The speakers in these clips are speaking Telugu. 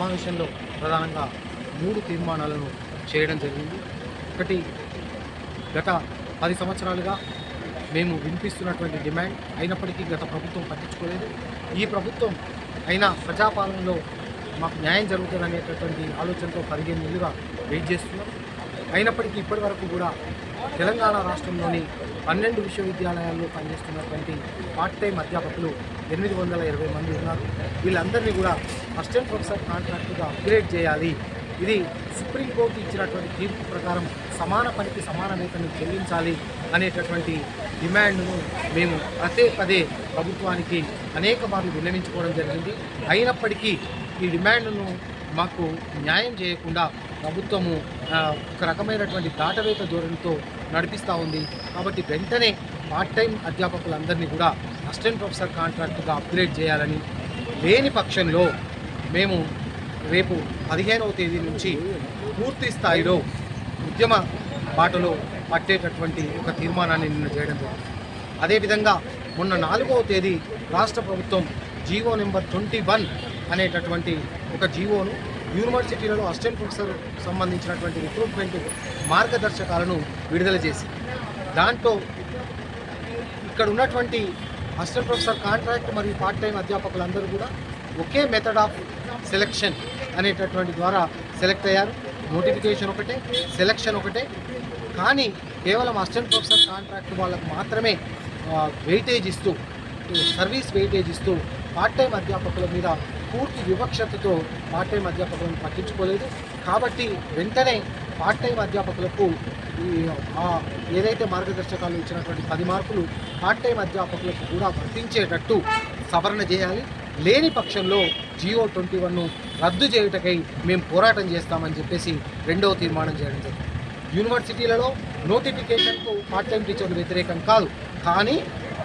సమావేశంలో ప్రధానంగా మూడు తీర్మానాలను చేయడం జరిగింది. ఒకటి గత పది సంవత్సరాలుగా మేము వినిపిస్తున్నటువంటి డిమాండ్ అయినప్పటికీ గత ప్రభుత్వం పట్టించుకోలేదు. ఈ ప్రభుత్వం అయినా ప్రజాపాలనలో మాకు న్యాయం జరుగుతుందనేటటువంటి ఆలోచనతో పదిహేను నెలలుగా వెయిట్ చేస్తున్నాం. అయినప్పటికీ ఇప్పటి వరకు కూడా తెలంగాణ రాష్ట్రంలోని పన్నెండు విశ్వవిద్యాలయాల్లో పనిచేస్తున్నటువంటి పార్ట్ టైం అధ్యాపకులు ఎనిమిది వందల ఇరవై మంది ఉన్నారు. వీళ్ళందరినీ కూడా అసిస్టెంట్ ప్రొఫెసర్ కాంట్రాక్టుగా అప్గ్రేడ్ చేయాలి. ఇది సుప్రీంకోర్టు ఇచ్చినటువంటి తీర్పు ప్రకారం సమాన పనికి సమాన వేతనం చెల్లించాలి అనేటటువంటి డిమాండ్ను మేము పదే పదే ప్రభుత్వానికి అనేక మార్లు విన్నవించుకోవడం జరిగింది. అయినప్పటికీ ఈ డిమాండ్ను మాకు న్యాయం చేయకుండా ప్రభుత్వము ఒక రకమైనటువంటి దాటవేత ధోరణితో నడిపిస్తూ ఉంది. కాబట్టి వెంటనే పార్ట్ టైం అధ్యాపకులందరినీ కూడా అసిస్టెంట్ ప్రొఫెసర్ కాంట్రాక్టుగా అప్గ్రేడ్ చేయాలని లేని పక్షంలో మేము రేపు పదిహేనవ తేదీ నుంచి పూర్తి స్థాయిలో ఉద్యమ బాటలో పట్టేటటువంటి ఒక తీర్మానాన్ని నిన్న చేయడం జరిగింది. అదేవిధంగా మొన్న నాలుగవ తేదీ రాష్ట్ర ప్రభుత్వం జీవో నెంబర్ ట్వంటీ వన్ అనేటటువంటి ఒక జీవోను యూనివర్సిటీలలో అసిస్టెంట్ ప్రొఫెసర్ సంబంధించినటువంటి రిక్రూట్మెంట్ మార్గదర్శకాలను విడుదల చేసి దాంట్లో ఇక్కడ ఉన్నటువంటి అసిస్టెంట్ ప్రొఫెసర్ కాంట్రాక్ట్ మరియు పార్ట్ టైం అధ్యాపకులందరూ కూడా ఒకే మెథడ్ ఆఫ్ సెలెక్షన్ అనేటటువంటి ద్వారా సెలెక్ట్ అయ్యారు. నోటిఫికేషన్ ఒకటే సెలెక్షన్ ఒకటే. కానీ కేవలం అసిస్టెంట్ ప్రొఫెసర్ కాంట్రాక్ట్ వాళ్ళకు మాత్రమే వెయిటేజ్ ఇస్తూ సర్వీస్ వెయిటేజ్ ఇస్తూ పార్ట్ టైం అధ్యాపకుల మీద పూర్తి వివక్షతతో పార్ట్ టైం అధ్యాపకులను పట్టించుకోలేదు. కాబట్టి వెంటనే పార్ట్ టైం అధ్యాపకులకు ఏదైతే మార్గదర్శకాలు ఇచ్చినటువంటి పది మార్కులు పార్ట్ టైం అధ్యాపకులకు కూడా వర్తించేటట్టు సవరణ చేయాలి. లేని పక్షంలో జియో ట్వంటీ వన్ను రద్దు చేయుటకై మేము పోరాటం చేస్తామని చెప్పేసి రెండవ తీర్మానం చేయడం జరిగింది. యూనివర్సిటీలలో నోటిఫికేషన్కు పార్ట్ టైం టీచర్లు వ్యతిరేకం కాదు. కానీ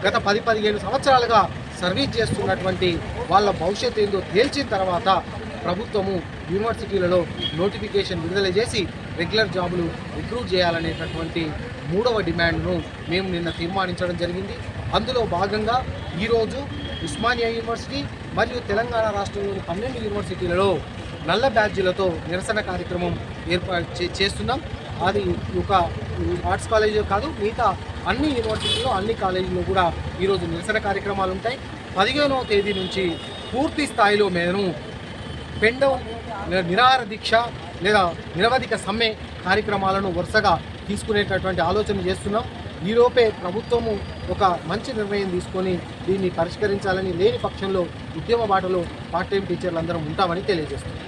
గత పది పదిహేను సంవత్సరాలుగా సర్వీస్ చేస్తున్నటువంటి వాళ్ళ భవిష్యత్తు ఏందో తేల్చిన తర్వాత ప్రభుత్వము యూనివర్సిటీలలో నోటిఫికేషన్ విడుదల చేసి రెగ్యులర్ జాబులు రిక్రూట్ చేయాలనేటటువంటి మూడవ డిమాండ్ను మేము నిన్న తీర్మానించడం జరిగింది. అందులో భాగంగా ఈరోజు ఉస్మానియా యూనివర్సిటీ మరియు తెలంగాణ రాష్ట్రంలోని పన్నెండు యూనివర్సిటీలలో నల్ల బ్యాడ్జీలతో నిరసన కార్యక్రమం ఏర్పాటు చే- చేస్తున్నాం. అది ఒక ఆర్ట్స్ కాలేజీ కాదు మిగతా అన్ని యూనివర్సిటీలో అన్ని కాలేజీల్లో కూడా ఈరోజు నిరసన కార్యక్రమాలు ఉంటాయి. పదిహేనవ తేదీ నుంచి పూర్తి స్థాయిలో మేము పెండౌన్ లేదా నిరాహార దీక్ష లేదా నిరవధిక సమ్మె కార్యక్రమాలను వరుసగా తీసుకునేటటువంటి ఆలోచన చేస్తున్నాం. ఈలోపే ప్రభుత్వము ఒక మంచి నిర్ణయం తీసుకొని దీన్ని పరిష్కరించాలని లేని పక్షంలో ఉద్యమ బాటలో పార్ట్ టైం టీచర్లు అందరం ఉంటామని తెలియజేస్తున్నాం.